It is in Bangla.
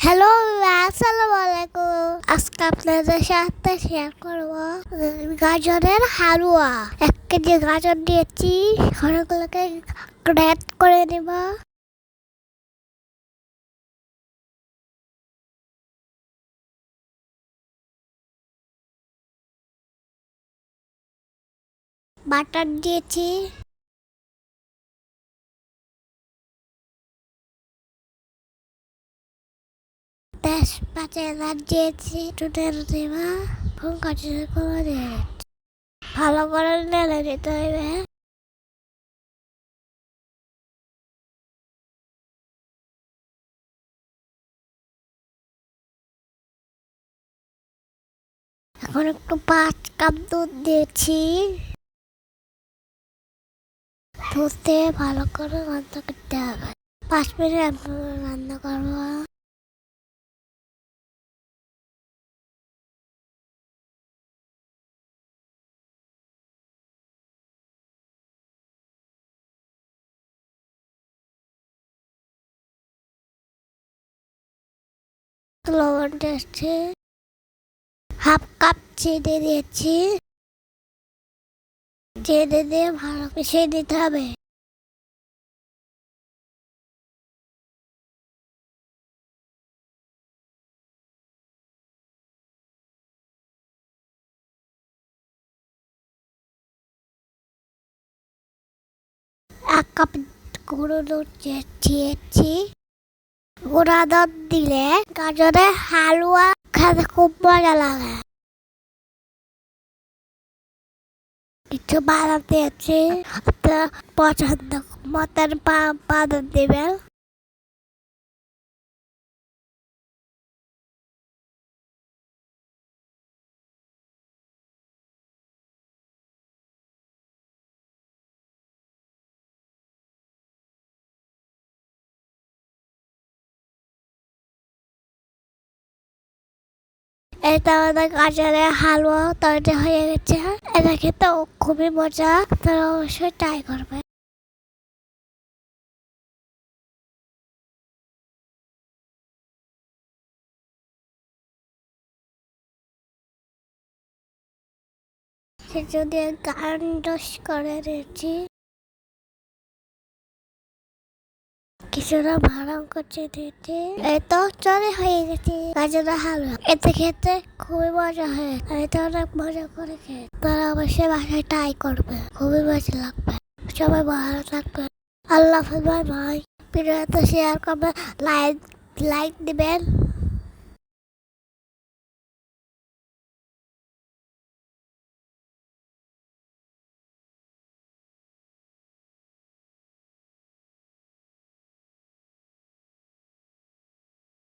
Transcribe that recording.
হ্যালো আসসালামু আলাইকুম আজকে আপনাদের সাথে শেয়ার করব গাজরের হালুয়া এক কেজি গাজর দিয়েছি ঘরগুলোকে গ্রেট করে নেব বাটার দিয়েছি নেড়ে দেবা ফোন কাটছে করে দিয়ে ভালো করে দিতে হবে এখন একটু পাঁচ কাপ দুধ দিয়েছি। দুধ দিয়ে ভালো করে রান্না করতে হবে। পাঁচ মিনিট রান্না করব। লবণ হাফ কাপ চিনি দিয়েছি চিনি দিয়ে ভালো মিশিয়ে দিতে হবে। এক কাপ গুঁড়ো দুধ দিয়েছি দুধ দিলে গাজরের হালুয়া খেতে খুব মজা লাগে। কিছু বাদাম দিয়েছি পছন্দ মতন বাদাম দেবেন। এটা আমাদের গাজরের হালুয়া তৈরি হয়ে গেছে। এটা খেতে খুবই মজা। তারা অবশ্যই ট্রাই করবেন। যদি গান্ডস করে দিয়েছি কিছুটা ভাড়া করছে দিতে তো চলে হয়ে গেছে। গাজরের হালুয়া এতে খেতে খুবই মজা হয়। এটা অনেক মজা করে খেয়ে তারা অবশ্যই বাসায় ট্রাই করবে। খুবই মজা লাগবে। সবাই ভালো থাকবে। আল্লাহ ভাই ভাই। বাই ভিডিওটা শেয়ার করবে। লাইক লাইক দিবেন।